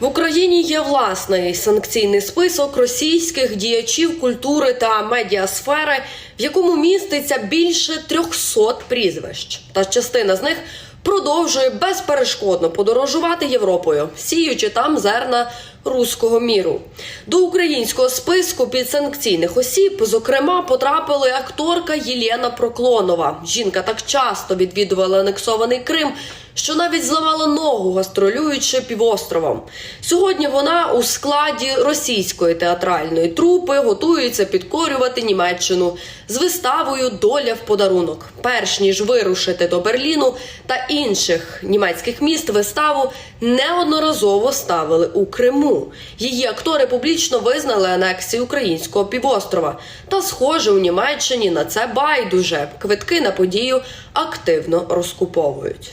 В Україні є власний санкційний список російських діячів культури та медіасфери, в якому міститься більше 300 прізвищ. Та частина з них продовжує безперешкодно подорожувати Європою, сіючи там зерна руського міру. До українського списку підсанкційних осіб, зокрема, потрапили акторка Єлена Проклонова. Жінка так часто відвідувала анексований Крим, що навіть зламала ногу, гастролюючи півостровом. Сьогодні вона у складі російської театральної трупи готується підкорювати Німеччину з виставою Доля в подарунок. Перш ніж вирушити до Берліну та інших німецьких міст, виставу неодноразово ставили у Криму. Її актори публічно визнали анексію українського півострова. Та, схоже, у Німеччині на це байдуже. Квитки на подію активно розкуповують.